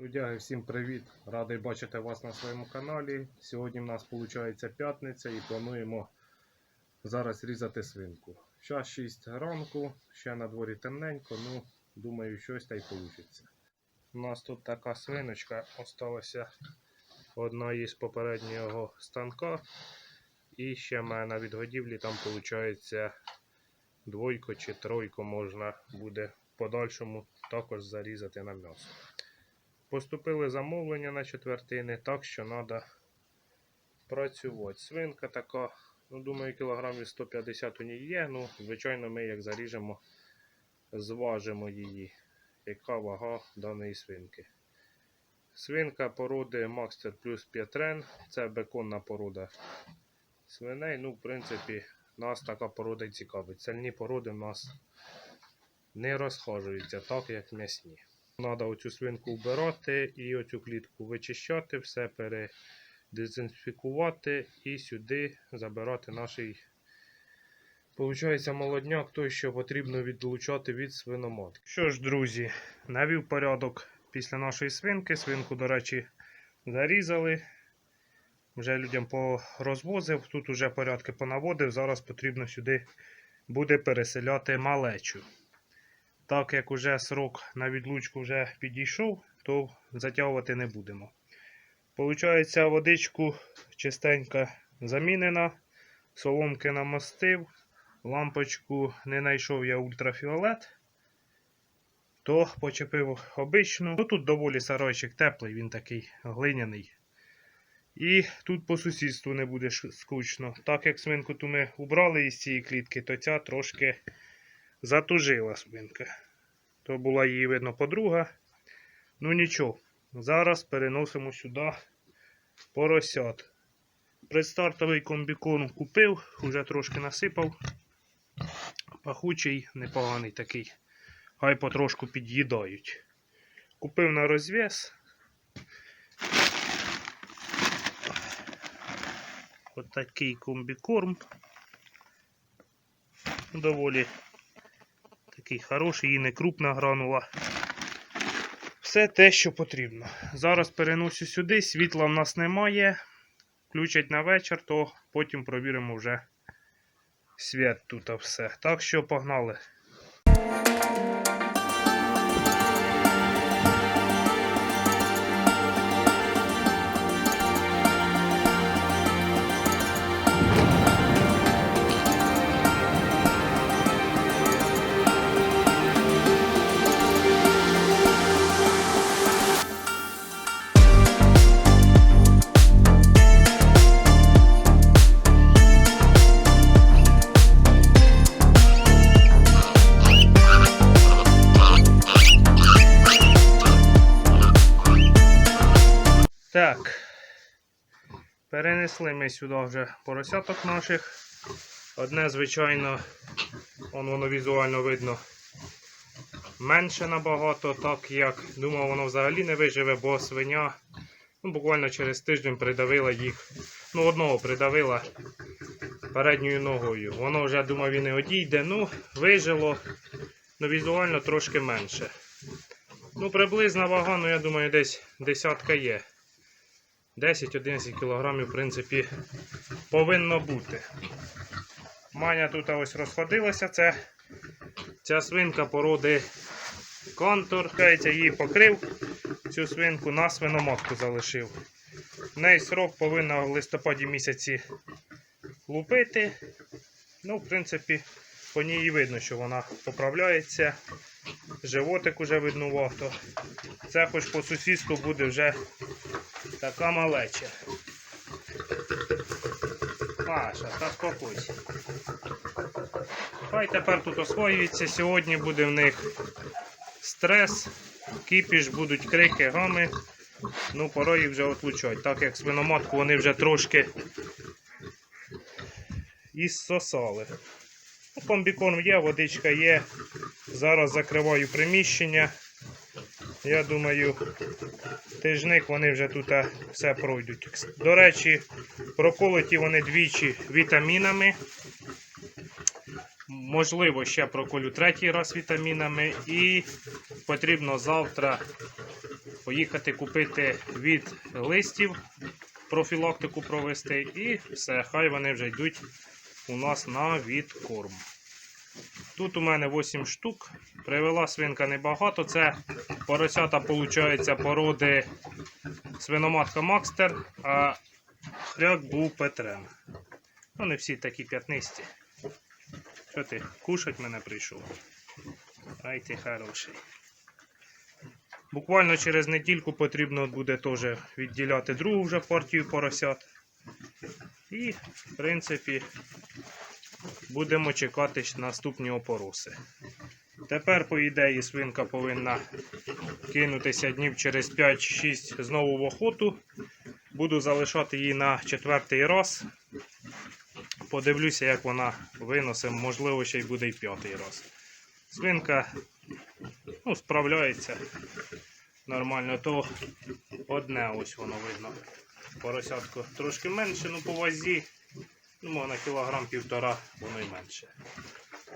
Друзі, всім привіт! Радий бачити вас на своєму каналі. Сьогодні в нас виходить п'ятниця і плануємо зараз різати свинку. Зараз 6 ранку, ще на дворі темненько, ну думаю, щось та й вийде. У нас тут така свиночка осталася одна із попереднього станка. І ще в мене на відгодівлі там виходить двойко чи тройко можна буде в подальшому також зарізати на м'ясо. Поступили замовлення на четвертини, так що треба працювати. Свинка така, ну думаю, кілограмів 150 у ній є. Ну, звичайно, ми як заріжемо, зважимо її, яка вага даної свинки. Свинка породи Макстер плюс П'ятрен. Це беконна порода свиней. Ну, в принципі, нас така порода цікавить. Цельні породи в нас не розхожуються так, як м'ясні. Треба оцю свинку вбирати і оцю клітку вичищати, все передезінфікувати і сюди забирати наш, Получається, молодняк, той, що потрібно відлучати від свиноматки. Що ж, друзі, навів порядок після нашої свинки. Свинку, до речі, зарізали. Вже людям порозвозив, тут вже порядки понаводив. Зараз потрібно сюди буде переселяти малечу. Так як уже срок на відлучку вже підійшов, то затягувати не будемо. Получається, водичку чистенько замінена, соломки намастив, лампочку не знайшов я ультрафіолет, то почепив обичну. Ну, тут доволі сарайчик теплий, він такий глиняний. І тут по сусідству не буде скучно. Так як свинку ту ми убрали із цієї клітки, то ця трошки затужила свинка. То була її, видно, подруга. Ну нічого, зараз переносимо сюди поросят. Предстартовий комбікон купив, вже трошки насипав. Пахучий, непоганий такий. Хай потрошку під'їдають. Купив на розв'яз. Отакий комбікорм. Доволі такий хороший і не крупна гранула. Все те, що потрібно. Зараз переносю сюди, світла в нас немає. Включать на вечір, то потім провіримо вже свят тут все. Так що погнали. Так. Перенесли ми сюди вже поросяток наших. Одне, звичайно, он воно візуально видно менше набагато, так як думав, воно взагалі не виживе, бо свиня ну, буквально через тиждень придавила їх. Ну, одного придавила передньою ногою. Воно вже думав, він не одійде. Ну, вижило, ну візуально трошки менше. Ну, приблизна вага, ну я думаю, десь десятка є. 10-11 кг, в принципі, повинно бути. Маня тут ось розходилася. Це ця свинка породи контур. Кажеться, її покрив. Цю свинку на свиноматку залишив. В неї срок повинна в листопаді місяці лупити. Ну, в принципі, по ній видно, що вона поправляється. Животик уже виднувато. Це хоч по сусідству буде вже така малеча. Маша, та спокойся. Хай тепер тут освоюється. Сьогодні буде в них стрес, кіпіш, будуть крики, гами. Ну, пора їх вже отлучать. Так як свиноматку вони вже трошки іссосали. Ну, Комбікорм є, водичка є. Зараз закриваю приміщення. Я думаю, тижник вони вже тут все пройдуть. До речі, проколоті вони двічі вітамінами. Можливо, ще проколю третій раз вітамінами. І потрібно завтра поїхати купити від листів, профілактику провести і все, хай вони вже йдуть у нас на відкорм. Тут у мене 8 штук. Привела свинка небагато. Це поросята, виходить, породи свиноматка Макстер, а хряк був Петрен. Ну, не всі такі п'ятнисті. Що ти, кушать мене прийшов? Ай ти хороший. Буквально через недільку потрібно буде теж відділяти другу вже партію поросят. І, в принципі, будемо чекати наступні опороси. Тепер, по ідеї, свинка повинна кинутися днів через 5-6 знову в охоту. Буду залишати її на четвертий раз. Подивлюся, як вона виносить, можливо, ще й буде й п'ятий раз. Свинка ну, справляється нормально, то одне ось воно видно. Поросятко трошки менше, ну по вазі. Ну, на кілограм півтора, воно й менше.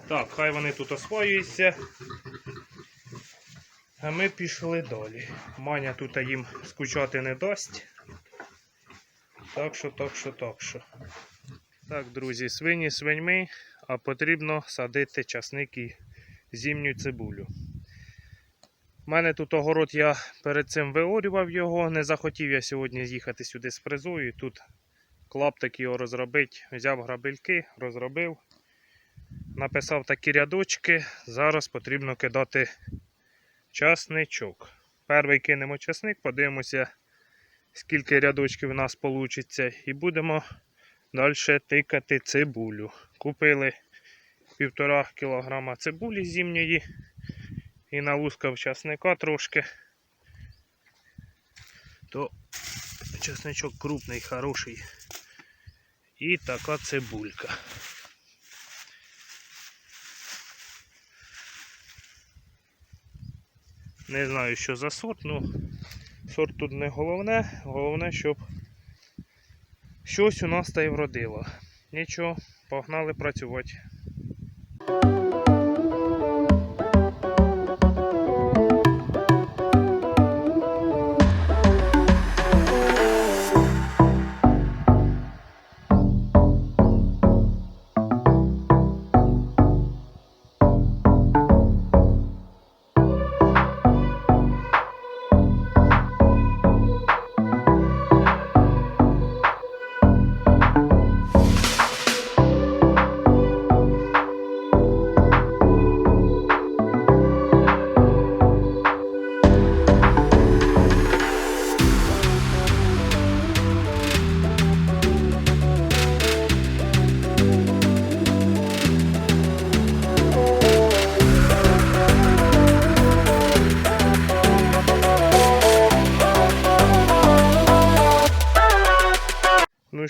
Так, хай вони тут освоюються. А ми пішли далі. Маня тут їм скучати не дасть. Так що, так що, так що. Так, друзі, свині свиньми, а потрібно садити часник і зимню цибулю. У мене тут огород, я перед цим виорював його. Не захотів я сьогодні з'їхати сюди з фрезою. Тут клаптик його розробити. Взяв грабельки, розробив. Написав такі рядочки. Зараз потрібно кидати часничок. Перший кинемо часник, подивимося, скільки рядочків у нас вийде. І будемо далі тикати цибулю. Купили півтора кілограма цибулі зимньої і налускав часника трошки. То часничок крупний, хороший. І така цибулька. Не знаю, що за сорт, ну сорт тут не головне, головне, щоб щось у нас та й вродило. Нічого, погнали працювати.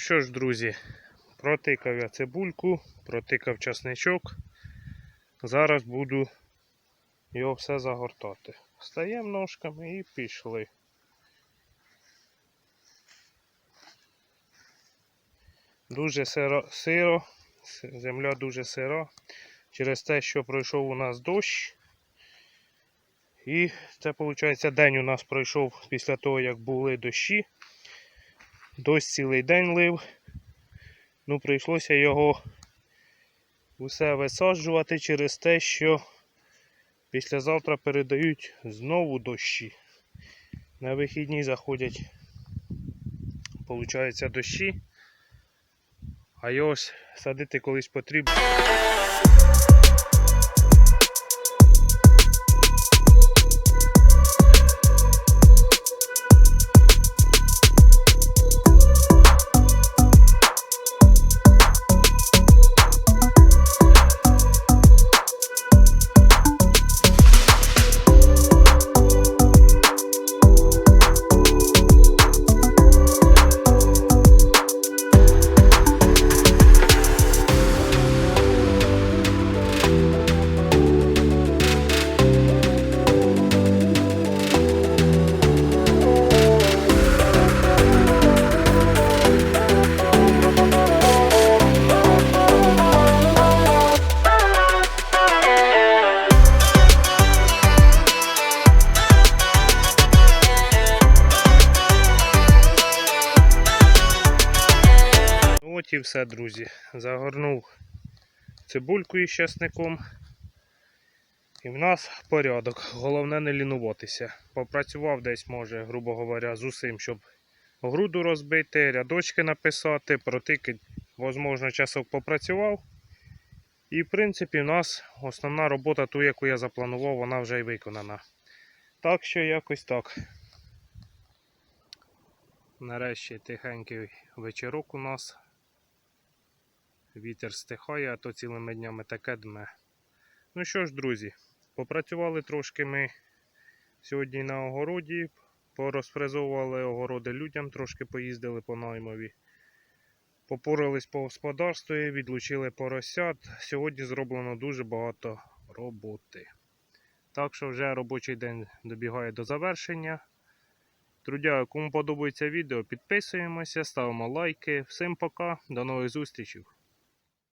Що ж, друзі, протикав я цибульку, протикав часничок. Зараз буду його все загортати. Встаємо ножками і пішли. Дуже сиро, сиро, земля дуже сира. Через те, що пройшов у нас дощ. І це, виходить, день у нас пройшов після того, як були дощі. Дощ цілий день лив. Ну, прийшлося його усе висаджувати через те, що післязавтра передають знову дощі. На вихідні заходять, виходить, дощі. А його садити колись потрібно. От і все, друзі. Загорнув цибульку із часником. І в нас порядок. Головне не лінуватися. Попрацював десь, може, грубо говоря, з усім, щоб груду розбити, рядочки написати, протики, можливо, часок попрацював. І, в принципі, в нас основна робота, ту, яку я запланував, вона вже й виконана. Так що якось так. Нарешті тихенький вечірок у нас. Вітер стихає, а то цілими днями таке дме. Ну що ж, друзі, попрацювали трошки ми сьогодні на огороді, порозфрезовували огороди людям, трошки поїздили по наймові. Попорались по господарству, відлучили поросят. Сьогодні зроблено дуже багато роботи. Так що вже робочий день добігає до завершення. Трудяю, кому подобається відео, підписуємося, ставимо лайки. Всім пока, до нових зустрічей.